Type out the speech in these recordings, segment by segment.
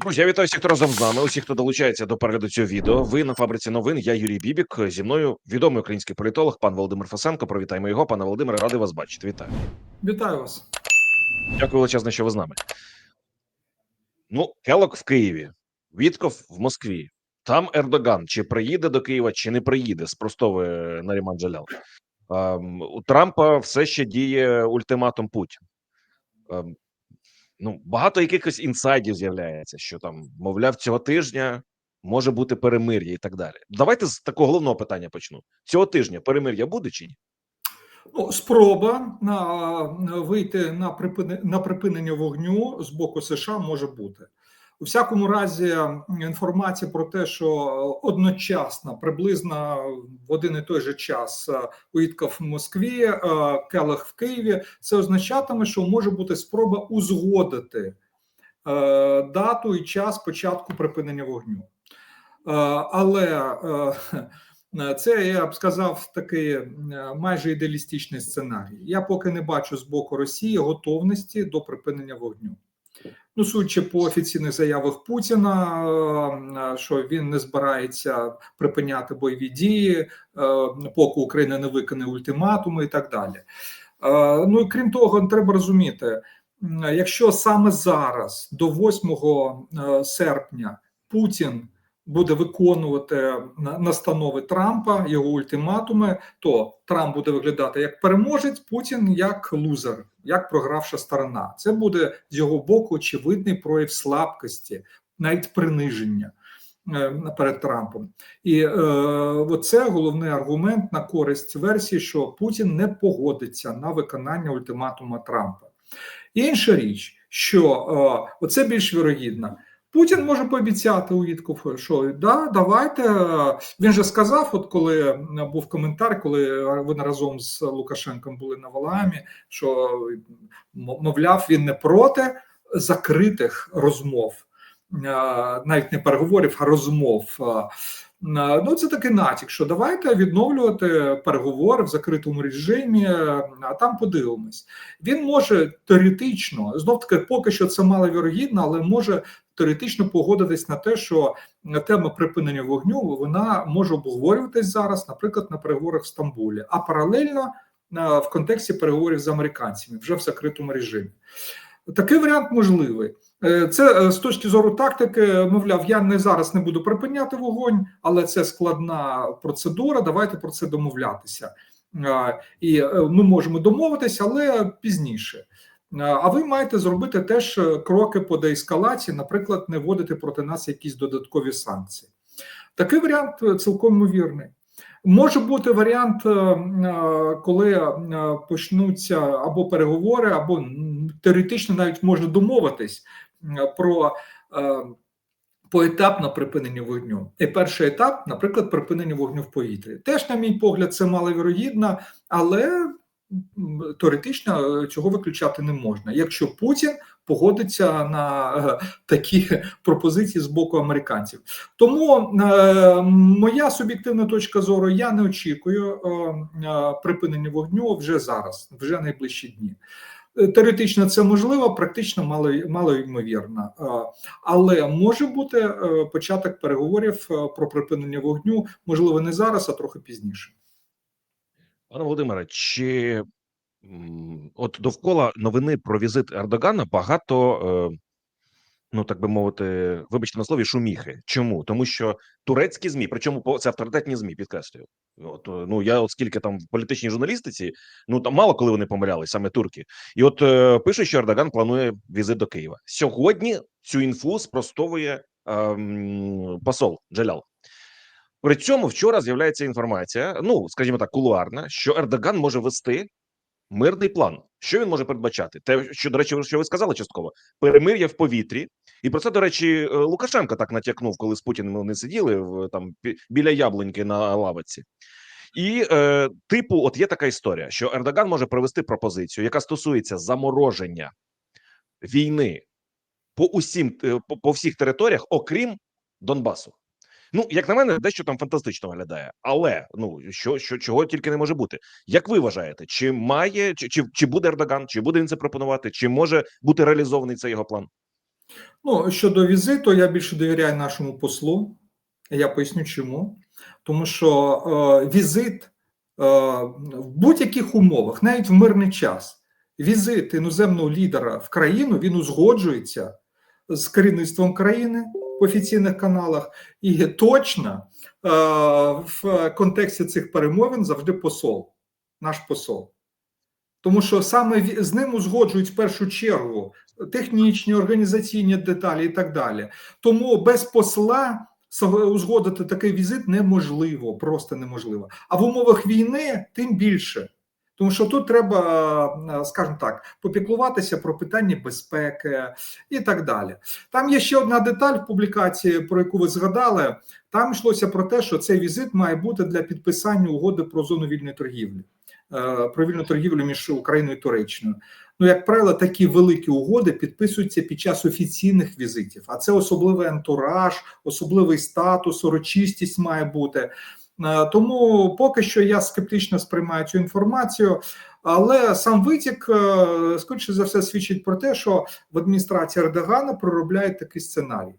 Друзі, я вітаю всіх, хто разом з нами. Усіх, хто долучається до перегляду цього відео. Ви на фабриці новин. Я Юрій Бібік. Зі мною відомий український політолог, пан Володимир Фасенко. Привітаємо його. Пане Володимире, радий вас бачити. Вітаю. Вітаю вас. Дякую величезне, що ви з нами. Ну, Келок в Києві, Вітков в Москві. Там Ердоган чи приїде до Києва, чи не приїде, спростовує Наріман Джалял. Ем, у Трампа все ще діє ультиматум Путін. Ем, ну, багато якихось інсайдів з'являється, що там, мовляв, цього тижня може бути перемир'я і так далі. Давайте з такого головного питання почну. Цього тижня перемир'я буде чи ні? Ну, спроба на, вийти на припинення вогню з боку США може бути. У всякому разі, інформація про те, що одночасно, приблизно в один і той же час е, в Москві, е, Келех в Києві, це означатиме, що може бути спроба узгодити е, дату і час початку припинення вогню. Е, Але е, це я б сказав такий е, майже ідеалістичний сценарій. Я поки не бачу з боку Росії готовності до припинення вогню. Ну, судячи по офіційних заявах Путіна, е, що він не збирається припиняти бойові дії, е, поки Україна не виконає ультиматуми і так далі. Е, Ну і крім того, треба розуміти, якщо саме зараз, до 8 е, серпня, Путін буде виконувати настанови Трампа, його ультиматуми, то Трамп буде виглядати як переможець, Путін як лузер, як програвша сторона. Це буде з його боку очевидний прояв слабкості, навіть приниження е, перед Трампом. І е, це головний аргумент на користь версії, що Путін не погодиться на виконання ультиматума Трампа. Інша річ, що е, оце більш вірогідно. Путін може пообіцяти у Вітков, що да, давайте. Він же сказав, от коли був коментар, коли вони разом з Лукашенком були на Валаамі, що мовляв, він не проти закритих розмов, навіть не переговорів, а розмов. Ну, це такий натяк, що давайте відновлювати переговори в закритому режимі, а там подивимось. Він може теоретично, знов таки, поки що це маловірогідно, але може теоретично погодитись на те, що тема припинення вогню вона може обговорюватись зараз, наприклад, на переговорах в Стамбулі, а паралельно е, в контексті переговорів з американцями вже в закритому режимі. Такий варіант можливий. Е, Це е, з точки зору тактики, мовляв, я не зараз не буду припиняти вогонь, але це складна процедура. Давайте про це домовлятися. І ми можемо домовитися, але пізніше. Е, А ви маєте зробити теж кроки по деескалації, наприклад, не вводити проти нас якісь додаткові санкції. Такий варіант е, цілком ймовірний. Може бути варіант, е, коли почнуться або переговори, або теоретично навіть можна домовитись про поетапне припинення вогню. І перший етап, наприклад, припинення вогню в повітрі. Теж, на мій погляд, це маловірогідно, але теоретично е, цього виключати не можна. Якщо Путін погодиться на е, такі пропозиції з боку американців. Тому е, моя суб'єктивна точка зору: я не очікую е, е, припинення вогню вже зараз, вже найближчі дні. Е, Теоретично це можливо, практично мало, мало ймовірно. Е, Але може бути е, початок переговорів е, про припинення вогню, можливо, не зараз, а трохи пізніше. Пане Володимире, чи от довкола новини про візит Ердогана багато, е, ну так би мовити, вибачте на слові, шуміхи. Чому? Тому що турецькі змі, причому це авторитетні змі, підкреслюю. От е, ну я от скільки там в політичній журналістиці, ну там мало коли вони помилялись, саме турки. І от е, пишуть, що Ердоган планує візит до Києва. Сьогодні цю інфу спростовує ем, посол Джалял. При цьому вчора з'являється інформація, ну скажімо так, кулуарна, що Ердоган може вести мирний план. Що він може передбачати? Те, що до речі, що ви сказали частково, перемир'я в повітрі, і про це до речі, е, Лукашенко так натякнув, коли з Путіним вони сиділи в там біля яблуньки на лавиці. І е, типу, от є така історія, що Ердоган може провести пропозицію, яка стосується замороження війни по усім е, по, по всіх територіях, окрім Донбасу. Ну, як на мене, дещо там фантастично виглядає, але ну що, що чого тільки не може бути. Як ви вважаєте, чи має чи, чи, чи буде Ердоган, чи буде він це пропонувати, чи може бути реалізований цей його план? Ну, щодо візиту, я більше довіряю нашому послу. Я поясню чому. Тому що е, візит е, в будь-яких умовах, навіть в мирний час, візит іноземного лідера в країну він узгоджується з керівництвом країни офіційних каналах, і точно е, в контексті цих перемовин завжди посол, наш посол. Тому що саме з ним узгоджують в першу чергу технічні, організаційні деталі і так далі. Тому без посла узгодити такий візит неможливо, просто неможливо. А в умовах війни тим більше. Тому що тут треба, е, скажімо так, попіклуватися про питання безпеки і так далі. Там є ще одна деталь в публікації, про яку ви згадали. Там йшлося про те, що цей візит має бути для підписання угоди про зону вільної торгівлі, е, про вільну торгівлю між Україною і Туреччиною. Ну, як правило, такі великі угоди підписуються під час офіційних візитів, а це особливий антураж, особливий статус, урочистість має бути. Е, Тому поки що я скептично сприймаю цю інформацію, але сам витік, е, скоріше за все, свідчить про те, що в адміністрації Ердогана проробляють такий сценарій.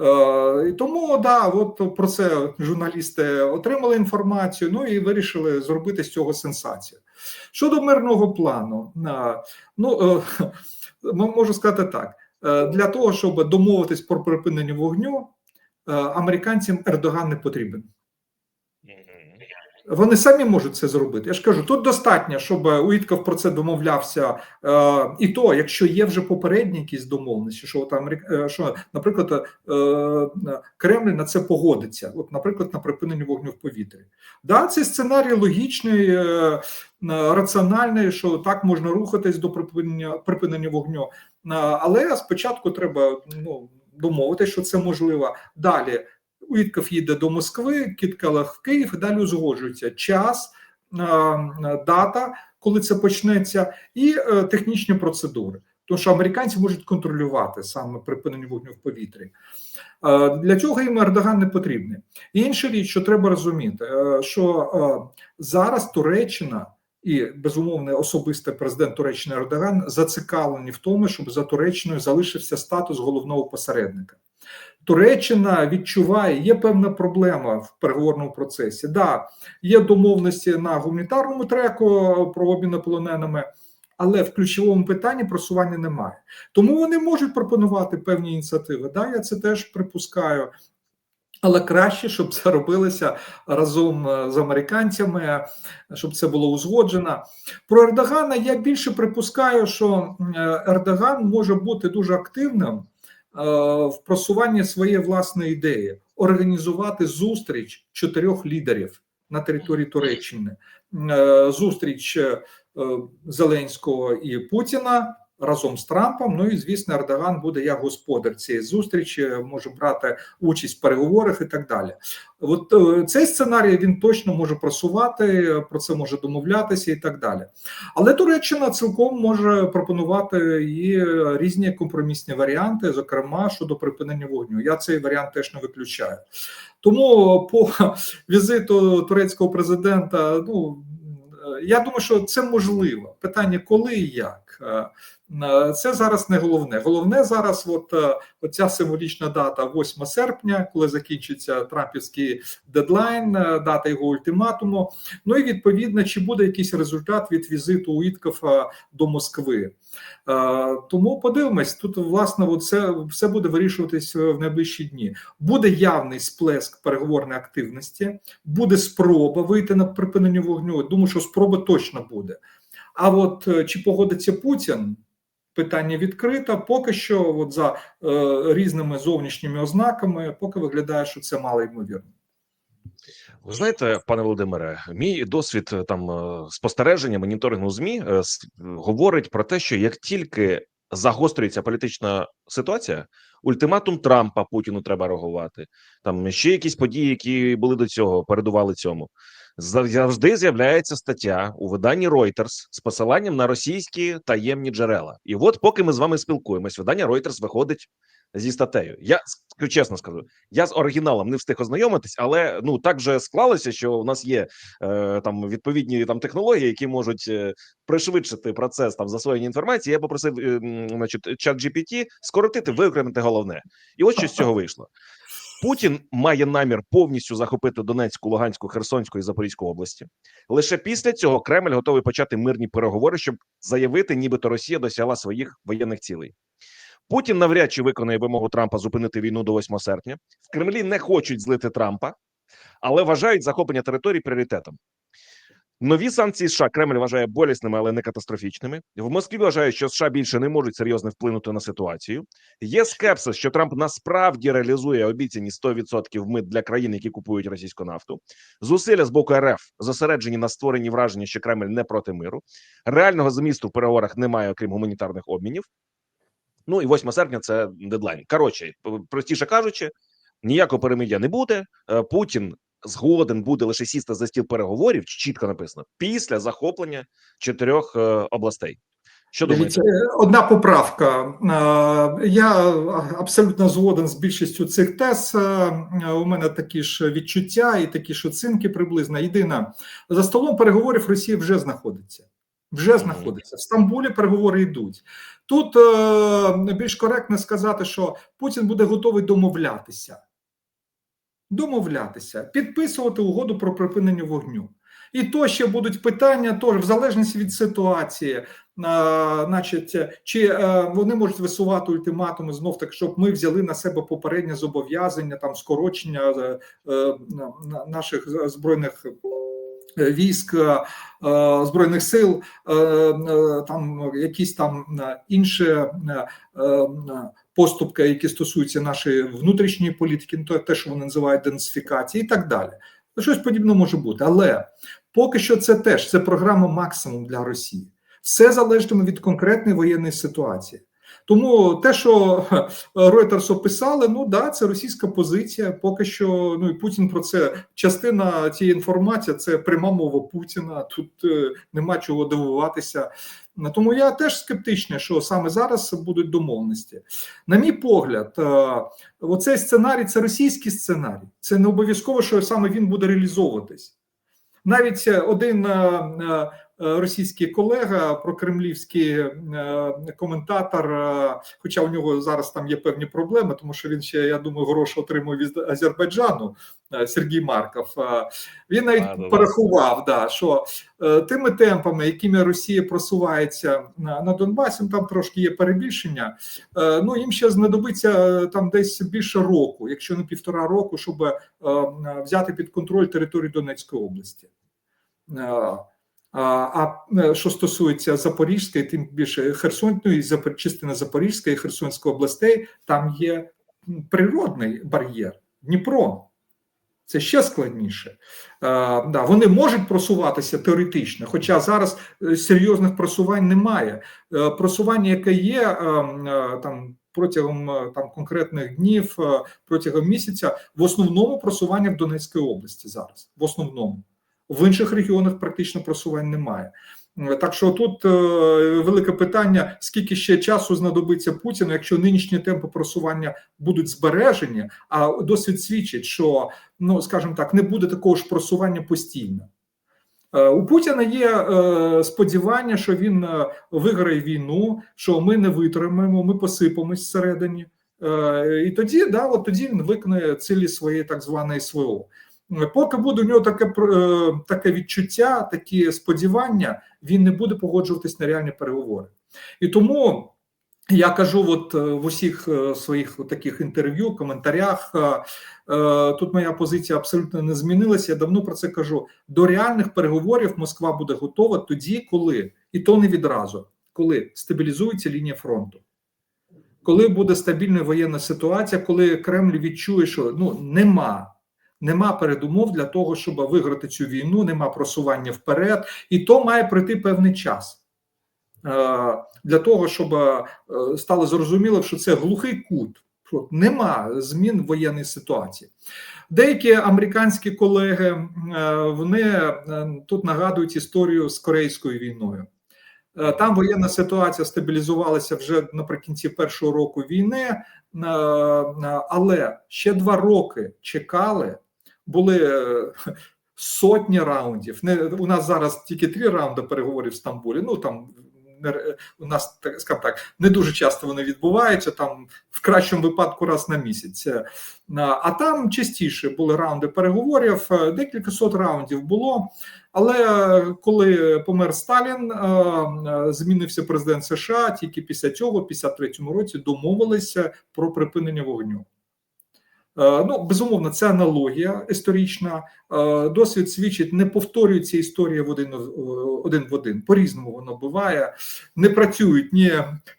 Е, І тому да, от про це журналісти отримали інформацію, ну і вирішили зробити з цього сенсацію. Щодо мирного плану, ну можу сказати так: для того, щоб домовитись про припинення вогню, американцям Ердоган не потрібен. Вони самі можуть це зробити. Я ж кажу, тут достатньо, щоб Уітков про це домовлявся, е, і то, якщо є вже попередні якісь домовленості, що от Америк... е, що, наприклад, е, Кремль на це погодиться, от, наприклад, на припинення вогню в повітрі. Да, цей сценарій логічний, е, е, раціональний, що так можна рухатись до припинення припинення вогню. Е, Але спочатку треба ну, домовитися, що це можливо. Далі Уітков їде до Москви, Кіткалах в Київ і далі узгоджується час, е, дата, коли це почнеться, і е, технічні процедури. Тому що американці можуть контролювати саме припинення вогню в повітрі. Е, Для цього їм Ердоган не потрібний. Інша річ, що треба розуміти, що зараз Туреччина і безумовно особистий президент Туреччини Ердоган зацікавлені в тому, щоб за Туреччиною залишився статус головного посередника. Туреччина відчуває, є певна проблема в переговорному процесі. Да, є домовленості на гуманітарному треку про обмін полоненими, але в ключовому питанні просування немає. Тому вони можуть пропонувати певні ініціативи. Да, я це теж припускаю. Але краще, щоб це робилося разом е, з американцями, щоб це було узгоджено. Про Ердогана я більше припускаю, що е, Ердоган може бути дуже активним е, в просуванні своєї власної ідеї організувати зустріч чотирьох лідерів на території Туреччини. Зустріч Зеленського і Путіна разом з Трампом. Ну і звісно, Ердоган буде як господар цієї зустрічі, може брати участь в переговорах і так далі. От е, цей сценарій він точно може просувати, про це може домовлятися і так далі. Але Туреччина цілком може пропонувати і різні компромісні варіанти, зокрема щодо припинення вогню. Я цей варіант теж не виключаю. Тому по візиту турецького президента, ну е, я думаю, що це можливо. Питання, коли і як. Е, Це зараз не головне. Головне зараз, от е, оця символічна дата, 8 серпня, коли закінчиться Трампівський дедлайн, е, дата його ультиматуму. Ну і відповідно, чи буде якийсь результат від візиту Уіткофа до Москви. Тому подивимось, тут власне це все буде вирішуватись в найближчі дні. Буде явний сплеск переговорної активності, буде спроба вийти на припинення вогню. Думаю, що спроба точно буде. А от чи погодиться Путін? Питання відкрито. Поки що, от за е, різними зовнішніми ознаками, поки виглядає, що це мало ймовірно. Ви знаєте, пане Володимире, мій досвід е, там е, спостереження, моніторингу змі е, говорить про те, що як тільки загострюється політична ситуація, ультиматум Трампа Путіну треба реагувати. Там ще якісь події, які були до цього, передували цьому. Зав- Завжди з'являється стаття у виданні Reuters з посиланням на російські таємні джерела. І от, поки ми з вами спілкуємось, видання Reuters виходить зі статтею. Я чесно скажу, я з оригіналом не встиг ознайомитись, але ну так же склалося, що у нас є е, там відповідні там технології, які можуть е, пришвидшити процес там засвоєння інформації. Я попросив, е, значить, чат GPT скоротити, виокремити головне, і ось що з цього вийшло. Путін має намір повністю захопити Донецьку, Луганську, Херсонську і Запорізьку області. Лише після цього Кремль готовий почати мирні переговори, щоб заявити, нібито Росія досягла своїх воєнних цілей. Путін навряд чи виконає вимогу Трампа зупинити війну до 8 серпня. В Кремлі не хочуть злити Трампа, але вважають захоплення територій пріоритетом. Нові санкції США Кремль вважає болісними, але не катастрофічними. В Москві вважають, що США більше не можуть серйозно вплинути на ситуацію. Є скепсис, що Трамп насправді реалізує обіцяні 100% мит для країн, які купують російську нафту. Зусилля з боку РФ зосереджені на створенні враження, що Кремль не проти миру. Реального змісту в переговорах немає, окрім гуманітарних обмінів. Ну і 8 серпня це дедлайн. Коротше, простіше кажучи, ніякого перемир'я не буде. Е, Путін згоден буде лише сісти за стіл переговорів, чітко написано, після захоплення чотирьох е, областей. Що думаєте? Одна поправка. Е, Я абсолютно згоден з більшістю цих тез. Е, У мене такі ж відчуття і такі ж оцінки приблизно. Єдине, за столом переговорів Росія вже знаходиться. Вже знаходиться. В Стамбулі переговори йдуть. Тут е, більш коректно сказати, що Путін буде готовий домовлятися. Домовлятися, підписувати угоду про припинення вогню. І то ще будуть питання, теж в залежності від ситуації, е, значить, чи е, вони можуть висувати ультиматуми знов так, щоб ми взяли на себе попереднє зобов'язання, там скорочення е, е, на- наших збройних військ, е, збройних сил, е, е, там якісь там е, інші е, е, поступки, які стосуються нашої внутрішньої політики, ну, то те, що вони називають денсифікації, і так далі. Щось подібне може бути, але поки що це теж це програма максимум для Росії. Все залежатиме від конкретної воєнної ситуації. Тому те, що Reuters описали, ну да, це російська позиція. Поки що, ну і Путін про це частина цієї інформації це пряма мова Путіна. Тут е, нема чого дивуватися. Тому я теж скептичний, що саме зараз будуть домовленості. На мій погляд, е, оцей сценарій це російський сценарій. Це не обов'язково, що саме він буде реалізовуватись. Навіть один е, е, російський колега, прокремлівський е, коментатор, е, хоча у нього зараз там є певні проблеми, тому що він ще, я думаю, гроші отримує від Азербайджану, е, Сергій Марков. е, Він навіть да. порахував, да, що е, тими темпами, якими Росія просувається на, Донбасі, ну, там трошки є перебільшення. Е, Ну їм ще знадобиться е, там десь більше року, якщо не півтора року, щоб е, е, взяти під контроль територію Донецької області. А а, е, що стосується Запорізької, тим більше Херсон, ну частина Запорізької і Херсонської областей, там є природний бар'єр Дніпро. Це ще складніше. Е, да, вони можуть просуватися теоретично, хоча зараз е, серйозних просувань немає. Е, просування, яке є там протягом там конкретних днів, протягом місяця, в основному просування в Донецькій області зараз. В основному в інших регіонах практично просувань немає. Е, Так що тут е, велике питання: скільки ще часу знадобиться Путіну, якщо нинішні темпи просування будуть збережені, а досвід свідчить, що ну скажімо так, не буде такого ж просування постійно. Е, У Путіна є сподівання, що він виграє війну, що ми не витримаємо, ми посипемось всередині. І тоді, да, от тоді він виконає цілі своєї так званої СВО. Е, Поки буде у нього таке е, таке відчуття, такі сподівання, він не буде погоджуватись на реальні переговори. І тому я кажу, от е, в усіх своїх таких інтерв'ю, коментарях. Тут моя позиція абсолютно не змінилася. Я давно про це кажу. До реальних переговорів Москва буде готова тоді, коли і то не відразу, коли стабілізується лінія фронту. Коли буде стабільна воєнна ситуація, коли Кремль відчує, що ну нема, нема передумов для того, щоб виграти цю війну, нема просування вперед, і то має пройти певний час е, для того, щоб е, стало зрозуміло, що це глухий кут, нема змін в воєнній ситуації. Деякі американські колеги е, вони тут нагадують історію з корейською війною. Там воєнна ситуація стабілізувалася вже наприкінці першого року війни, але ще два роки чекали, були е, сотні раундів. Не у нас зараз тільки три раунди переговорів в Стамбулі. Ну там не- у нас так скажімо так не дуже часто вони відбуваються. Там в кращому випадку раз на місяць. Е, А там частіше були раунди переговорів. е, Декілька сот раундів було. Але е, коли помер Сталін, е, е, змінився президент США. Тільки після цього, в 53-му році, домовилися про припинення вогню. Е, Ну, безумовно, це аналогія історична. Е, Досвід свідчить, не повторюється історія в один, в- один в один. По-різному воно буває. Не працюють ні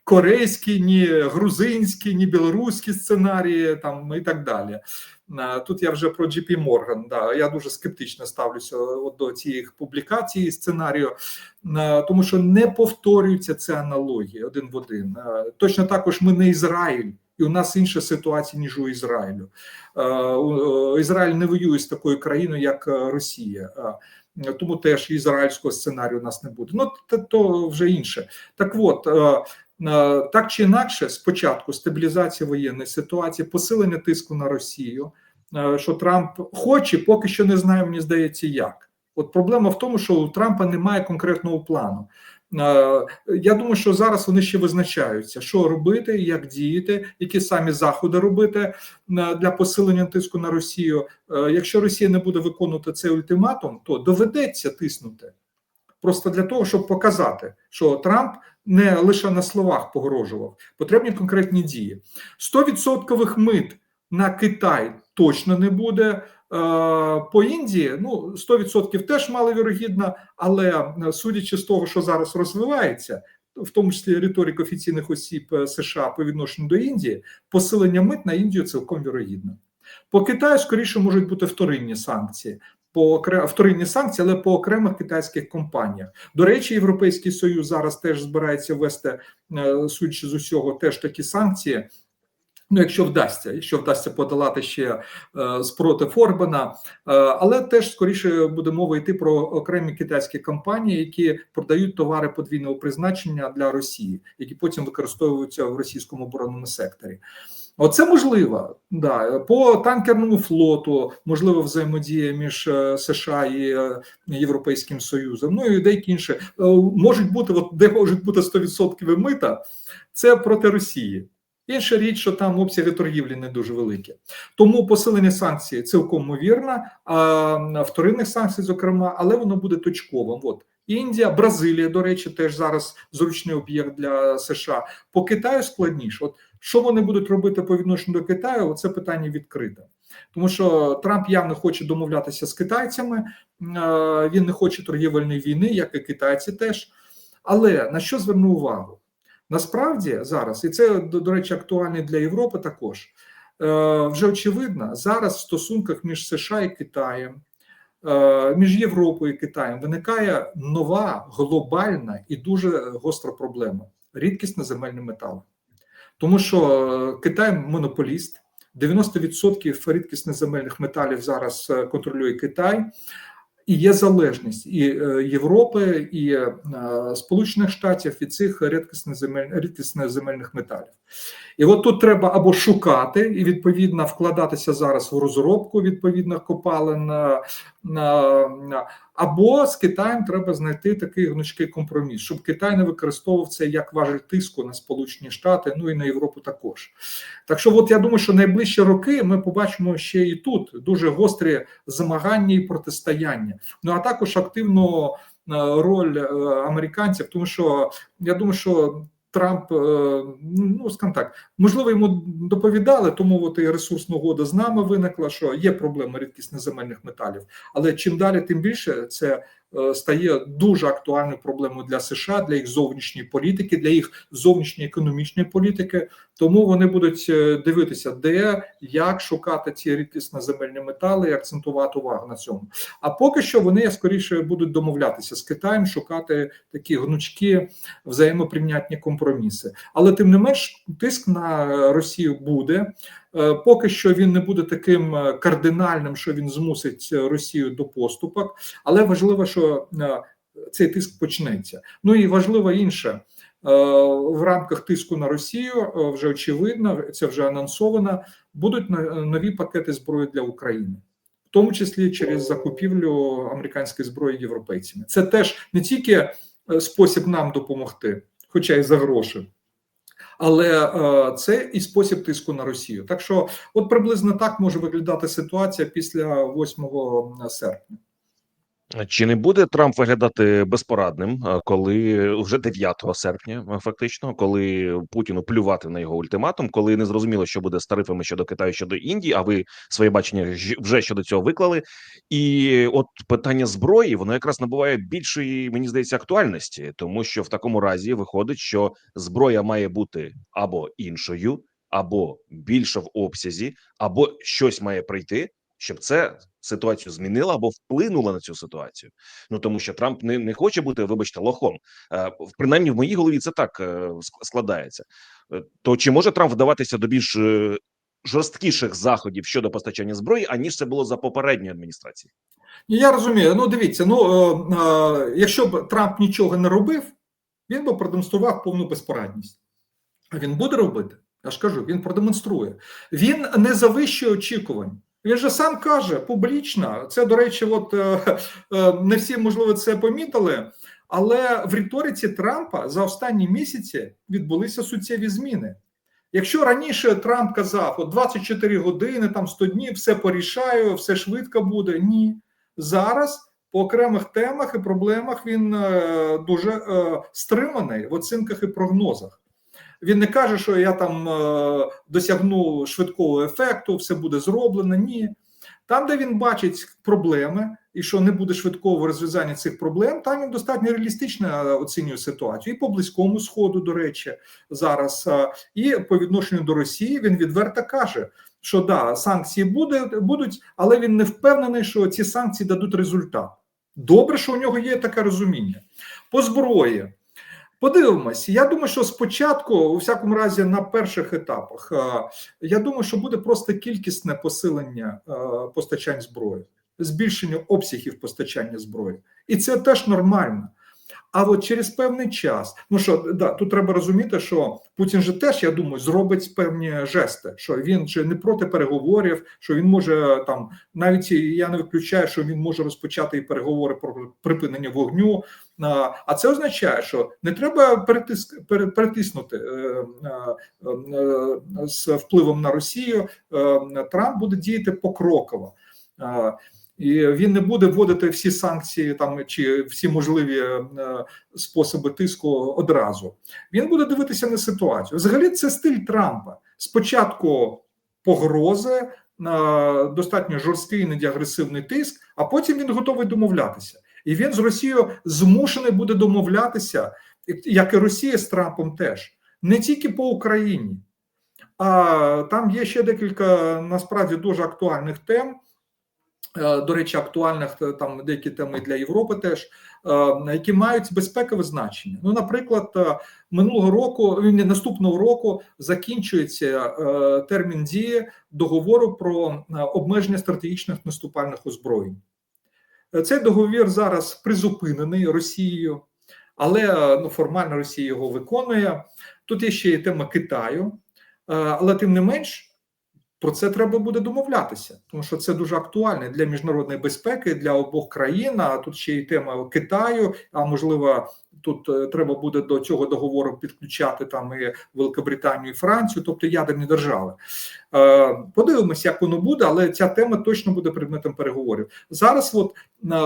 корейські, ні грузинські, ні білоруські сценарії, там і так далі. Е, Тут я вже про JP Morgan. Да, я дуже скептично ставлюся до цієї публікації сценарію, е, тому що не повторюються це аналогії один в один. Е, Точно також ми не Ізраїль. І у нас інша ситуація ніж у Ізраїлю. Е, е, Ізраїль не воює з такою країною, як е, Росія. Тому теж ізраїльського сценарію у нас не буде. Ну то, то вже інше. Так от. Так чи інакше, спочатку стабілізація воєнної ситуації, посилення тиску на Росію, що Трамп хоче, поки що не знаю, мені здається, як. От проблема в тому, що у Трампа немає конкретного плану. Я думаю, що зараз вони ще визначаються, що робити, як діяти, які самі заходи робити е, для посилення тиску на Росію. Е, Якщо Росія не буде виконувати цей ультиматум, то доведеться тиснути. Просто для того, щоб показати, що Трамп не лише на словах погрожував, потрібні конкретні дії. 100% мит на Китай точно не буде. Е, По Індії ну 100% теж маловірогідно, але е, судячи з того, що зараз розвивається, в тому числі риторик офіційних осіб е, США по відношенню до Індії, посилення мит на Індію цілком вірогідно. По Китаю скоріше можуть бути вторинні санкції. По окре- вторинні санкції, але по окремих китайських компаніях. До речі, Європейський Союз зараз теж збирається ввести, судячи з усього, теж такі санкції. Ну, якщо вдасться, якщо вдасться подолати ще е, спротив Орбана, е, але теж скоріше буде мова йти про окремі китайські компанії, які продають товари подвійного призначення для Росії, які потім використовуються в російському оборонному секторі. Оце можливо, да по танкерному флоту, можливо, взаємодія між е, США і е, Європейським Союзом. Ну і деякі інші Е, можуть бути, от де можуть бути 100% мита, це проти Росії. Інша річ, що там обсяги торгівлі не дуже великі. Тому посилення санкцій цілком ймовірно, а вторинних санкцій, зокрема, але воно буде точковим. От Індія, Бразилія, до речі, теж зараз зручний об'єкт для США. По Китаю складніше. От що вони будуть робити по відношенню до Китаю? Це питання відкрите. Тому що Трамп явно хоче домовлятися з китайцями, він не хоче торгівельної війни, як і китайці теж. Але на що зверну увагу? Насправді зараз, і це до, речі, актуально для Європи також. Е, вже очевидно, зараз в стосунках між США і Китаєм, е, між Європою і Китаєм виникає нова глобальна і дуже гостра проблема рідкісна земельні метали. Тому що е, Китай монополіст, 90% рідкісних земельних металів зараз контролює Китай. І є залежність і е, Європи, і е, Сполучених Штатів від цих рідкісних земель, рідкісних земельних металів. І от тут треба або шукати і відповідно вкладатися зараз в розробку відповідних копалин, або з Китаєм треба знайти такий гнучкий компроміс, щоб Китай не використовував це як важель тиску на Сполучені Штати, ну і на Європу також. Так що, от я думаю, що найближчі роки ми побачимо ще і тут дуже гострі змагання і протистояння. Ну а також активну е, роль е, американців, тому що я думаю, що. Трамп, е, ну скажімо так, можливо, йому доповідали, тому от і ресурсна угода з нами виникла, що є проблема рідкісних земельних металів. Але чим далі, тим більше це стає дуже актуальною проблемою для США, для їх зовнішньої політики, для їх зовнішньої економічної політики. Тому вони будуть е, дивитися, де як шукати ці рідкісні земельні метали і акцентувати увагу на цьому. А поки що вони скоріше будуть домовлятися з Китаєм, шукати такі гнучкі взаємоприйнятні компроміси. Але тим не менш, тиск на Росію буде. Е, Поки що він не буде таким е, кардинальним, що він змусить е, Росію до поступок. Але важливо, що цей тиск почнеться. Ну і важливо інше. В рамках тиску на Росію вже очевидно, це вже анонсовано. Будуть нові пакети зброї для України, в тому числі через закупівлю американської зброї європейцями. Це теж не тільки спосіб нам допомогти, хоча й за гроші, але е, це і спосіб тиску на Росію. Так що, от приблизно так може виглядати ситуація після 8 серпня. Чи не буде Трамп виглядати безпорадним, е, коли вже 9 серпня, е, фактично, коли Путіну плювати на його ультиматум, коли не зрозуміло, що буде з тарифами щодо Китаю щодо Індії, а ви своє бачення вже щодо цього виклали. І от питання зброї воно якраз набуває більшої, мені здається, актуальності, тому що в такому разі виходить, що зброя має бути або іншою, або більша в обсязі, або щось має прийти, щоб це ситуацію змінила або вплинула на цю ситуацію. Ну тому що Трамп не, не хоче бути, вибачте, лохом. Е, принаймні в моїй голові це так е, складається. Е, То чи може Трамп вдаватися до більш жорсткіших заходів щодо постачання зброї, аніж це було за попередньої адміністрації? Я розумію. Ну, дивіться, ну е, е, якщо б Трамп нічого не робив, він би продемонстрував повну безпорадність. А він буде робити. Я ж кажу, він продемонструє. Він не завищує очікувань. Він же сам каже публічно. Це, до речі, от е, е, не всі можливо це помітили. Але в риториці Трампа за останні місяці відбулися суттєві зміни. Якщо раніше Трамп казав, от 24 години, там 100 днів, все порішаю, все швидко буде. Ні. Зараз по окремих темах і проблемах він е, дуже стриманий в оцінках і прогнозах. Він не каже, що я там е, досягну швидкого ефекту, все буде зроблено. Ні. Там, де він бачить проблеми і що не буде швидкого розв'язання цих проблем, там він достатньо реалістично е, оцінює ситуацію. І по близькому сходу, до речі, зараз, е, і по відношенню до Росії він відверто каже, що да, санкції буде, будуть, але він не впевнений, що ці санкції дадуть результат. Добре, що у нього є таке розуміння. По зброї. Подивимось. Я думаю, що спочатку, у всякому разі, на перших етапах, е, я думаю, що буде просто кількісне посилення е, постачань зброї, збільшення обсягів постачання зброї, і це теж нормально. А от через певний час, ну що да, тут треба розуміти, що Путін же теж, я думаю, зробить певні жести, що він же не проти переговорів, що він може там, навіть я не виключаю, що він може розпочати і переговори про припинення вогню. А, це означає, що не треба перетиск, перетиснути е, е, е, з впливом на Росію. Трамп буде діяти покроково. І він не буде вводити всі санкції там чи всі можливі способи тиску одразу. Він буде дивитися на ситуацію. Взагалі, це стиль Трампа. Спочатку погрози, достатньо жорсткий, іноді агресивний тиск, а потім він готовий домовлятися. І він з Росією змушений буде домовлятися, як і Росія з Трампом теж не тільки по Україні, а там є ще декілька насправді дуже актуальних тем. Е, До речі, актуальних е, там деякі теми для Європи теж, е, які мають безпекове значення. Ну, наприклад, минулого року, наступного року закінчується термін дії договору про обмеження стратегічних наступальних озброєнь. Цей договір зараз призупинений Росією, але ну, формально Росія його виконує. Тут є ще і тема Китаю, Е, але тим не менш. Про це треба буде домовлятися, тому що це дуже актуально для міжнародної безпеки для обох країн. А тут ще й тема Китаю. А можливо, тут е, треба буде до цього договору підключати там і Великобританію і Францію, тобто ядерні держави. Е, Подивимось, як воно буде, але ця тема точно буде предметом переговорів. Зараз, от е,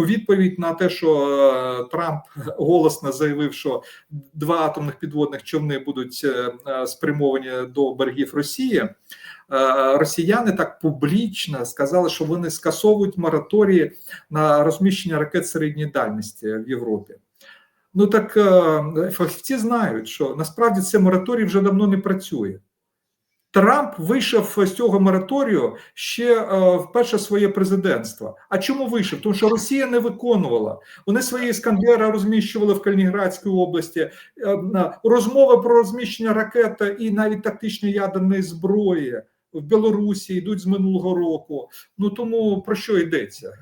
у відповідь на те, що Трамп голосно заявив, що два атомних підводних човни будуть спрямовані до берегів Росії. Росіяни так публічно сказали, що вони скасовують мораторії на розміщення ракет середньої дальності в Європі. Ну так е, фахівці знають, що насправді це мораторій вже давно не працює. Трамп вийшов з цього мораторію ще е, в перше своє президентство. А чому вийшов? Тому що Росія не виконувала. Вони свої іскандери розміщували в Калінінградській області. Е, розмови про розміщення ракет і навіть тактичної ядерної зброї в Білорусі йдуть з минулого року. Ну тому про що йдеться?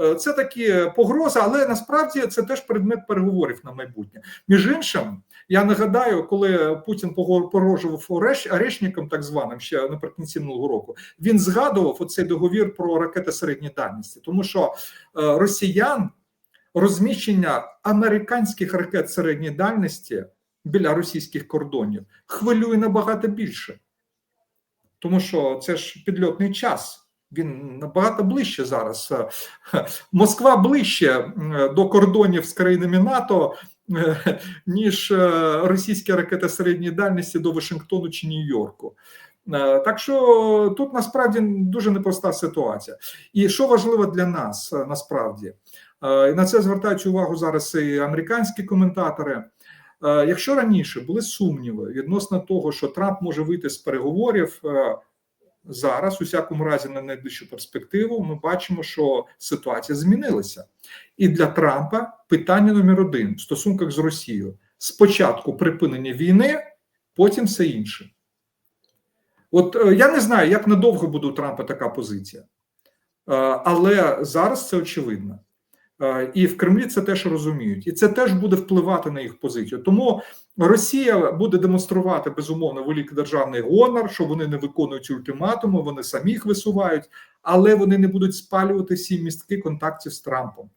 Е, Це такі погрози, але насправді це теж предмет переговорів на майбутнє. Між іншим, я нагадаю, коли Путін погрожував ореш- орешникам, так званим ще наприкінці минулого року, він згадував оцей договір про ракети середньої дальності, тому що е, росіян розміщення американських ракет середньої дальності біля російських кордонів хвилює набагато більше, тому що це ж підльотний час. Він набагато ближче зараз. Москва ближче до кордонів з країнами НАТО, ніж е, російські ракети середньої дальності до Вашингтону чи Нью-Йорку. Е, Так що тут насправді дуже непроста ситуація. І що важливо для нас е, насправді, і на це звертають увагу зараз і американські коментатори. Е, Якщо раніше були сумніви відносно того, що Трамп може вийти з переговорів е, зараз, у всякому разі, на найближчу перспективу, ми бачимо, що ситуація змінилася. І для Трампа питання номер один в стосунках з Росією: спочатку припинення війни, потім все інше. От е, я не знаю, як надовго буде у Трампа така позиція, але зараз це очевидно. Е, І в Кремлі це теж розуміють, і це теж буде впливати на їх позицію. Тому Росія буде демонструвати безумовно великий державний гонор, що вони не виконують ультиматуми, вони самі їх висувають, але вони не будуть спалювати всі містки контактів з Трампом,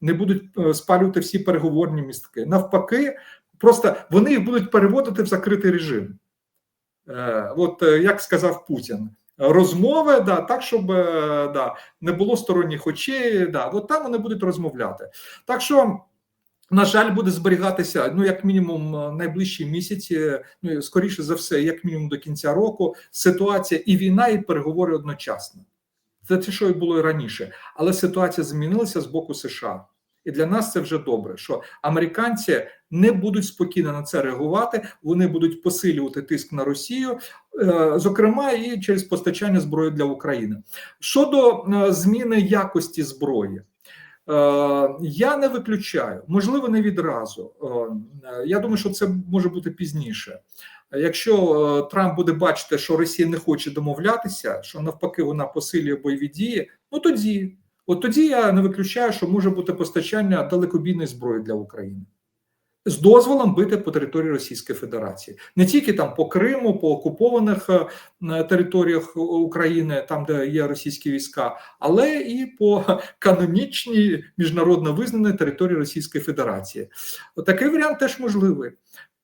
не будуть е, спалювати всі переговорні містки. Навпаки, просто вони їх будуть переводити в закритий режим. Е, От як сказав Путін. Розмови, да, так, щоб е, да, не було сторонніх очей, да, от там вони будуть розмовляти. Так що, на жаль, буде зберігатися, ну, як мінімум, е, найближчі місяці, ну, скоріше за все, як мінімум до кінця року, ситуація і війна, і переговори одночасно. Це те, що і було і раніше. Але ситуація змінилася з боку США. І для нас це вже добре, що американці не будуть спокійно на це реагувати, вони будуть посилювати тиск на Росію, е, зокрема і через постачання зброї для України. Щодо е, зміни якості зброї, е, я не виключаю, можливо, не відразу. Я думаю, що це може бути пізніше. Якщо Трамп буде бачити, що Росія не хоче домовлятися, що навпаки вона посилює бойові дії, ну тоді, от тоді я не виключаю, що може бути постачання далекобійної зброї для України з дозволом бити по території Російської Федерації, не тільки там по Криму, по окупованих е, територіях України, там де є російські війська, але і по канонічній міжнародно визнаної території Російської Федерації. Такий варіант теж можливий.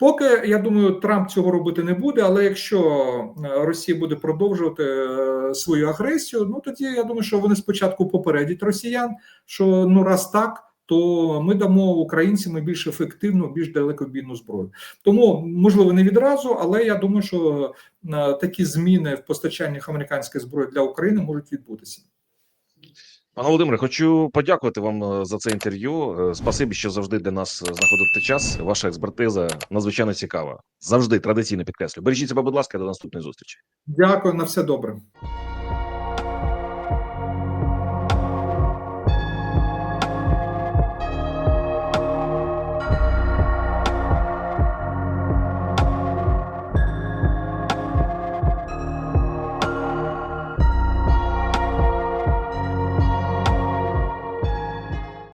Поки я думаю, Трамп цього робити не буде. Але якщо е, Росія буде продовжувати е, свою агресію, ну тоді я думаю, що вони спочатку попередять росіян, що ну раз так. То ми дамо українцям більш ефективну, більш далекобійну зброю. Тому можливо не відразу, але я думаю, що е, такі зміни в постачаннях американської зброї для України можуть відбутися. Пане Володимире, хочу подякувати вам е, за це інтерв'ю. Е, Спасибі, що завжди для нас е, знаходите час. Ваша експертиза надзвичайно цікава. Завжди традиційно підкреслю. Бережіть себе, будь ласка, до наступної зустрічі. Дякую на все добре.